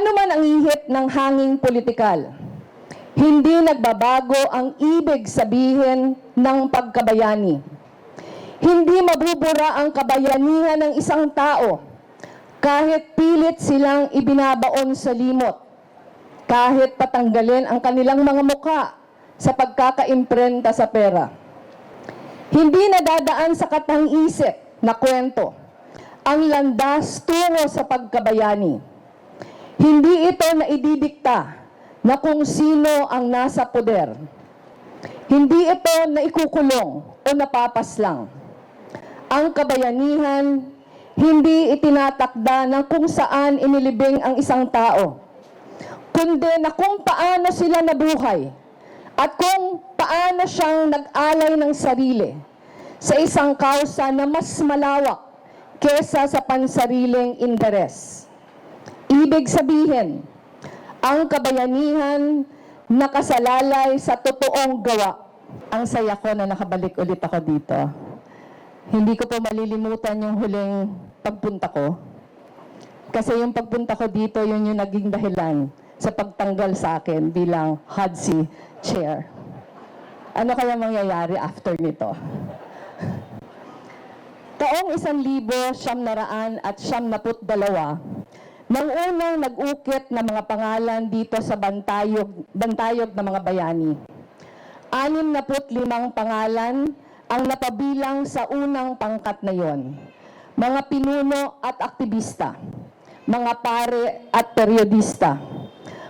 Ano man ang ihip ng hanging politikal, hindi nagbabago ang ibig sabihin ng pagkabayani. Hindi mabubura ang kabayanihan ng isang tao kahit pilit silang ibinabaon sa limot, kahit patanggalin ang kanilang mga muka sa pagkakaimprenta sa pera. Hindi nadadaan sa katang-isip na kwento ang landas tungo sa pagkabayani. Hindi ito na ididikta na kung sino ang nasa poder. Hindi ito na ikukulong o napapaslang. Ang kabayanihan, hindi itinatakda ng kung saan inilibing ang isang tao, kundi na kung paano sila nabuhay at kung paano siyang nag-alay ng sarili sa isang kausa na mas malawak kesa sa pansariling interes. Ibig sabihin, ang kabayanihan nakasalalay sa totoong gawa. Ang saya ko na nakabalik ulit ako dito. Hindi ko po malilimutan yung huling pagpunta ko. Kasi yung pagpunta ko dito, yun yung naging dahilan sa pagtanggal sa akin bilang HODSI chair. Ano kaya mangyayari after nito? Taong isan libo, siyam naraan at siyam naput dalawa, nang unang nag-ukit ng mga pangalan dito sa bantayog, bantayog ng mga bayani. Anim na put limang pangalan ang napabilang sa unang pangkat na yon. Mga pinuno at aktivista, mga pare at periodista,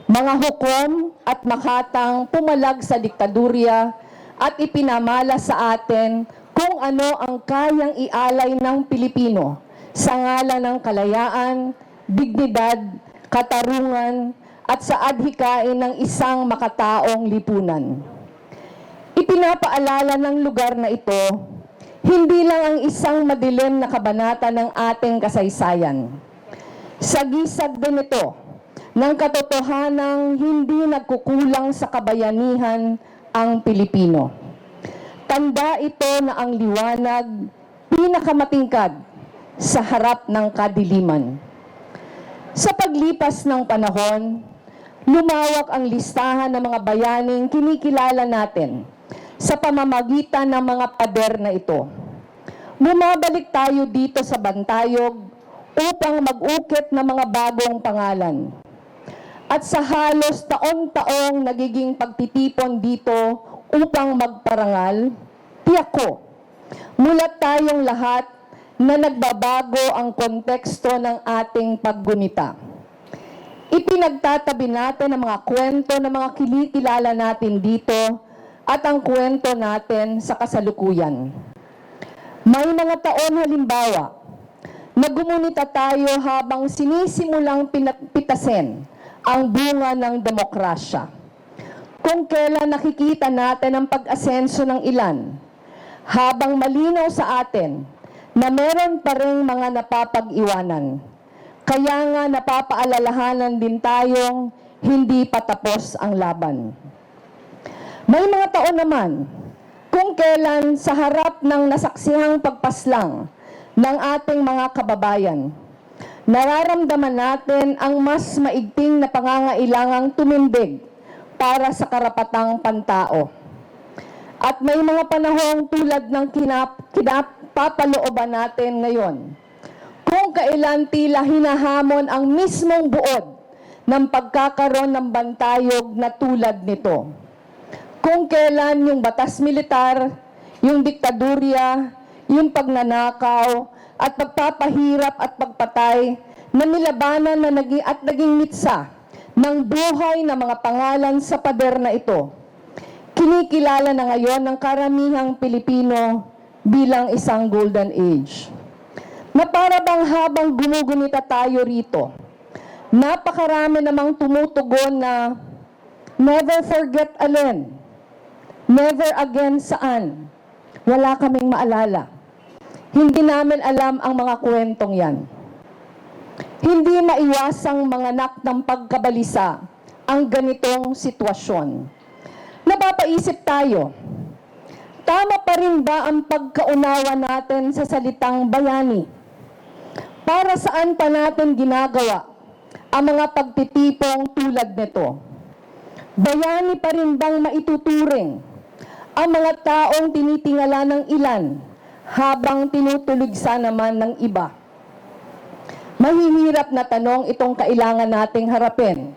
mga hukom at makatang pumalag sa diktadurya at ipinamala sa atin kung ano ang kayang ialay ng Pilipino sa ngalan ng kalayaan, dignidad, katarungan, at sa adhikain ng isang makataong lipunan. Ipinapaalala ng lugar na ito, hindi lang ang isang madilim na kabanata ng ating kasaysayan. Sagisag din ito ng katotohanang hindi nagkukulang sa kabayanihan ang Pilipino. Tanda ito na ang liwanag pinakamatingkad sa harap ng kadiliman. Sa paglipas ng panahon, lumawak ang listahan ng mga bayaning kinikilala natin sa pamamagitan ng mga pader na ito. Bumabalik tayo dito sa Bantayog upang mag-ukit ng mga bagong pangalan. At sa halos taon-taong nagiging pagtitipon dito upang magparangal, tiyak ko, mulat tayong lahat na nagbabago ang konteksto ng ating paggunita. Ipinagtatabi natin ang mga kwento ng mga kilikilala natin dito at ang kwento natin sa kasalukuyan. May mga taon halimbawa na gumunita tayo habang sinisimulang pinapitasin ang bunga ng demokrasya. Kung kailan nakikita natin ang pag-asenso ng ilan, habang malinaw sa atin na meron pa rin mga napapag-iwanan. Kaya nga napapaalalahanan din tayong hindi pa tapos ang laban. May mga taon naman kung kailan sa harap ng nasaksihang pagpaslang ng ating mga kababayan, nararamdaman natin ang mas maigting na pangangailangang tumindig para sa karapatang pantao. At may mga panahong tulad ng kinap, kinapapalooban natin ngayon, kung kailan tila hinahamon ang mismong buod ng pagkakaroon ng bantayog na tulad nito. Kung kailan yung batas militar, yung diktadurya, yung pagnanakaw, at pagpapahirap at pagpatay na nilabanan na naging, at naging mitsa ng buhay ng mga pangalan sa pader na ito. Kinikilala na ngayon ng karamihang Pilipino bilang isang golden age. Na para bang habang gumugunita tayo rito, napakarami namang tumutugon na never forget alin, never again saan. Wala kaming maalala. Hindi namin alam ang mga kwentong yan. Hindi maiwasang manganak ng pagkabalisa ang ganitong sitwasyon. Napapaisip tayo, tama pa rin ba ang pagkaunawa natin sa salitang bayani? Para saan pa natin ginagawa ang mga pagtitipong tulad nito? Bayani pa rin bang maituturing ang mga taong tinitingala ng ilan habang tinutulugsa naman ng iba? Mahihirap na tanong itong kailangan nating harapin.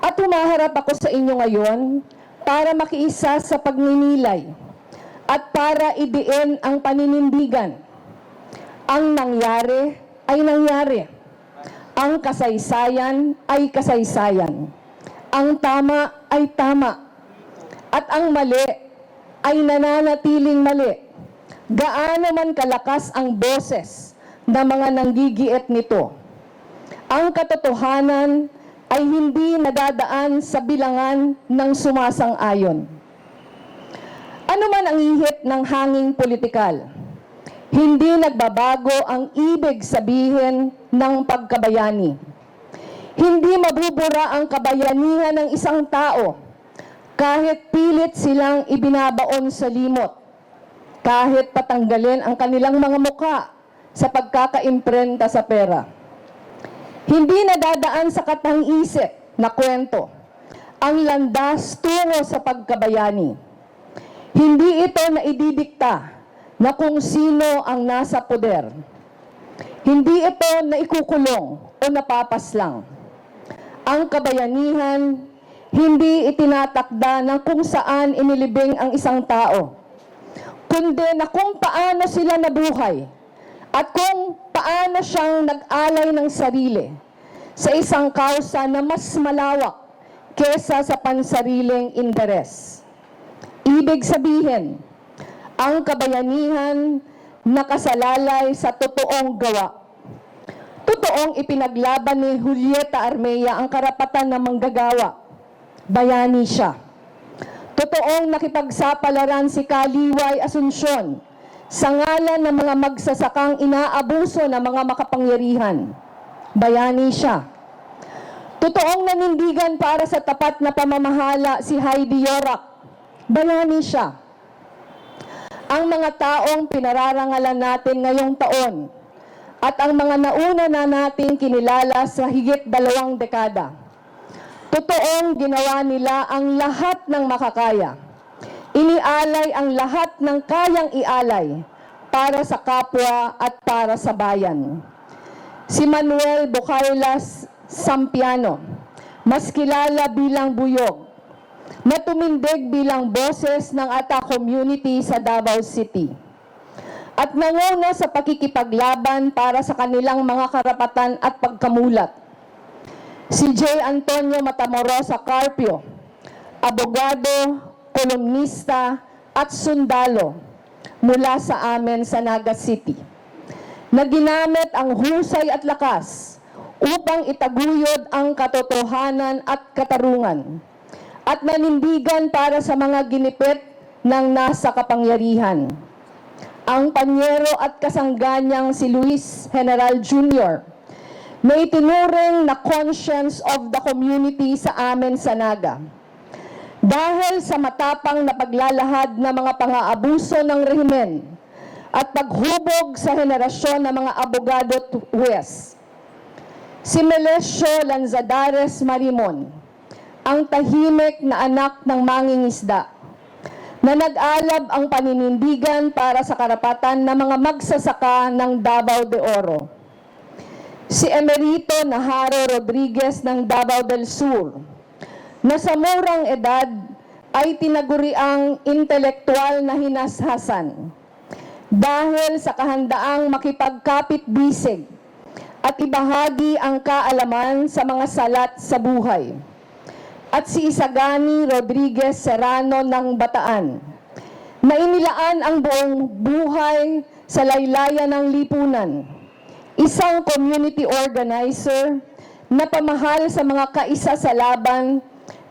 At humaharap ako sa inyo ngayon para makiisa sa pagninilay at para idiin ang paninindigan. Ang nangyari ay nangyari. Ang kasaysayan ay kasaysayan. Ang tama ay tama. At ang mali ay nananatiling mali. Gaano man kalakas ang boses ng mga nanggigiit nito. Ang katotohanan ay hindi nadadaan sa bilangan ng sumasang-ayon. Ano man ang ihip ng hanging politikal, hindi nagbabago ang ibig sabihin ng pagkabayani. Hindi mabubura ang kabayanihan ng isang tao kahit pilit silang ibinabaon sa limot, kahit patanggalin ang kanilang mga muka sa pagkakaimprenta sa pera. Hindi nadadaan sa katang-isip na kwento ang landas tungo sa pagkabayani. Hindi ito na ididikta na kung sino ang nasa poder. Hindi ito na ikukulong o napapaslang. Ang kabayanihan, hindi itinatakda ng kung saan inilibing ang isang tao, kundi na kung paano sila nabuhay at kung paano siyang nag-alay ng sarili sa isang kausa na mas malawak kesa sa pansariling interes. Ibig sabihin, ang kabayanihan nakasalalay sa totoong gawa. Totoong ipinaglaban ni Julieta Armea ang karapatan ng manggagawa. Bayani siya. Totoong nakipagsapalaran si Kaliway Asunsyon sa ngalan ng mga magsasakang inaabuso ng mga makapangyarihan. Bayani siya. Totoong nanindigan para sa tapat na pamamahala si Heidi Yorak. Bayani siya. Ang mga taong pinararangalan natin ngayong taon at ang mga nauna na nating kinilala sa higit dalawang dekada. Totoong ginawa nila ang lahat ng makakaya. Inialay ang lahat ng kayang ialay para sa kapwa at para sa bayan. Si Manuel Bocaylas Sampiano, mas kilala bilang Buyog, na tumindig bilang boses ng Ata community sa Davao City. At nanguna sa pakikipaglaban para sa kanilang mga karapatan at pagkamulat. Si J. Antonio Matamorosa Carpio, abogado, kolumnista at sundalo mula sa amin sa Naga City na ginamit ang husay at lakas upang itaguyod ang katotohanan at katarungan at nanindigan para sa mga ginipit ng nasa kapangyarihan. Ang panyero at kasangganyang si Luis General Jr. na itinuring na conscience of the community sa amin sa Naga. Dahil sa matapang na paglalahad ng mga pang-aabuso ng rehimen at paghubog sa henerasyon ng mga abogado at huwes. Si Melesio Lanzadares Marimon, ang tahimik na anak ng mangingisda, na nag-alab ang paninindigan para sa karapatan ng mga magsasaka ng Davao de Oro. Si Emerito Naharo Rodriguez ng Davao del Sur, na sa murang edad ay tinaguriang intelektual na hinashasan dahil sa kahandaang makipagkapit-bisig at ibahagi ang kaalaman sa mga salat sa buhay. At si Isagani Rodriguez Serrano ng Bataan, na inilaan ang buong buhay sa laylayan ng lipunan. Isang community organizer na pamahal sa mga kaisa sa laban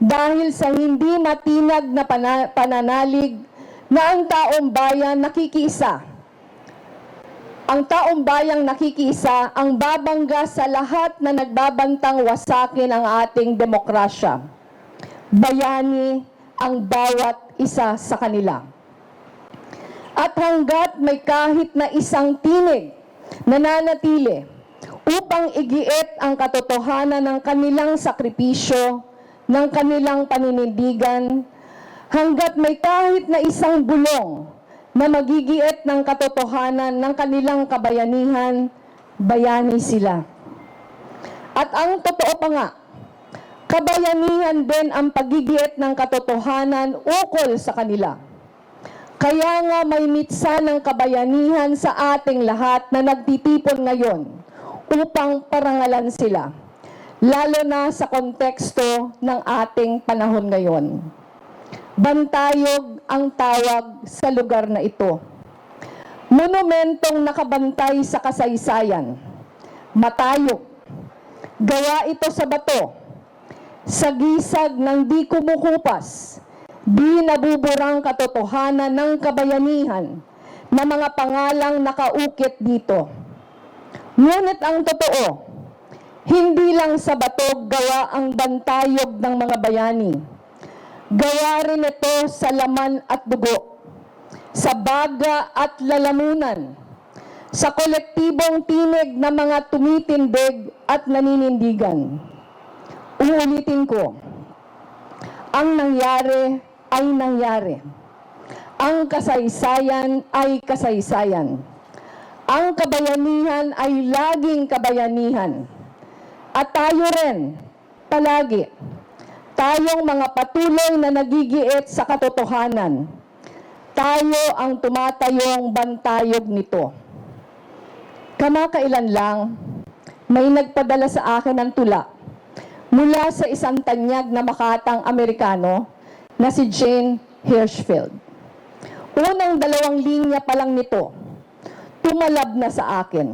dahil sa hindi matinag na pana- pananalig na ang taong bayan nakikisa ang taong bayang nakikisa ang babangga sa lahat na nagbabantang wasakin ang ating demokrasya. Bayani ang bawat isa sa kanila. At hanggat may kahit na isang tinig na nanatili upang igiit ang katotohanan ng kanilang sakripisyo, ng kanilang paninindigan, hanggat may kahit na isang bulong na magigiit ng katotohanan ng kanilang kabayanihan, bayani sila. At ang totoo pa nga, kabayanihan din ang pagigiit ng katotohanan ukol sa kanila. Kaya nga may mitsa ng kabayanihan sa ating lahat na nagtitipon ngayon upang parangalan sila, lalo na sa konteksto ng ating panahon ngayon. Bantayog ang tawag sa lugar na ito. Monumentong nakabantay sa kasaysayan. Matayog. Gawa ito sa bato. Sa gisag ng di kumukupas. Di nabuburang katotohanan ng kabayanihan na mga pangalang nakaukit dito. Ngunit ang totoo, hindi lang sa bato gawa ang bantayog ng mga bayani. Gawa rin ito sa laman at dugo, sa baga at lalamunan, sa kolektibong tinig ng mga tumitindig at naninindigan. Uulitin ko, ang nangyari ay nangyari. Ang kasaysayan ay kasaysayan. Ang kabayanihan ay laging kabayanihan. At tayo rin, palagi, tayong mga patuloy na nagigiit sa katotohanan. Tayo ang tumatayong bantayog nito. Kamakailan lang, may nagpadala sa akin ng tula mula sa isang tanyag na makatang Amerikano na si Jane Hirschfeld. Unang dalawang linya pa lang nito, tumalab na sa akin.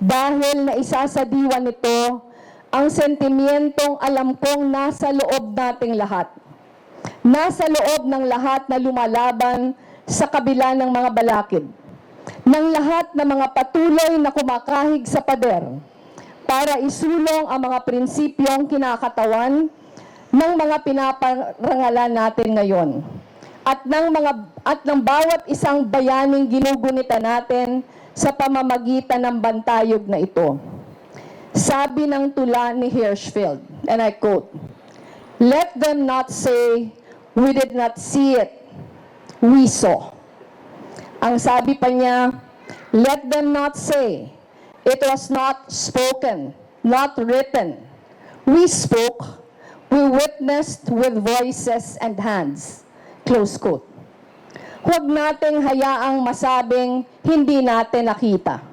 Dahil na isa sa diwa nito ang sentimentong alam kong nasa loob nating lahat. Nasa loob ng lahat na lumalaban sa kabila ng mga balakid. Ng lahat ng mga patuloy na kumakahig sa pader para isulong ang mga prinsipyong kinakatawan ng mga pinaparangalan natin ngayon at ng mga at ng bawat isang bayaning ginugunita natin sa pamamagitan ng bantayog na ito. Sabi ng tula ni Hirschfeld, and I quote, Let them not say, we did not see it, we saw. Ang sabi pa niya, let them not say, it was not spoken, not written. We spoke, we witnessed with voices and hands. Close quote. Huwag nating hayaang masabing hindi natin nakita.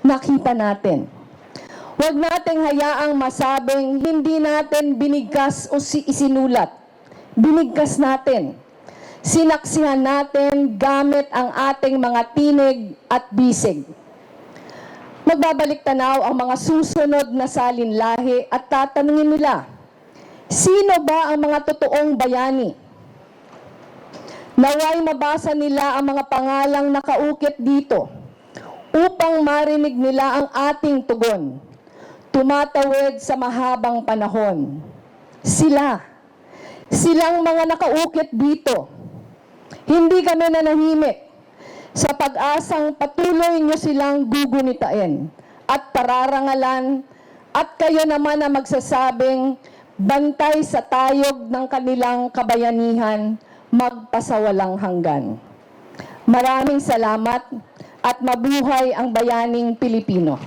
Nakita natin. Huwag nating hayaang masabing hindi natin binigkas o si isinulat. Binigkas natin. Sinaksihan natin gamit ang ating mga tinig at bisig. Magbabalik tanaw ang mga susunod na salinlahi at tatanungin nila, sino ba ang mga totoong bayani? Naway mabasa nila ang mga pangalang nakaukit dito upang marinig nila ang ating tugon. Tumatawid sa mahabang panahon. Sila, silang mga nakaukit dito. Hindi kami nanahimik sa pag-asang patuloy nyo silang gugunitain at pararangalan at kayo naman na magsasabing bantay sa tayog ng kanilang kabayanihan magpasawalang hanggan. Maraming salamat at mabuhay ang bayaning Pilipino.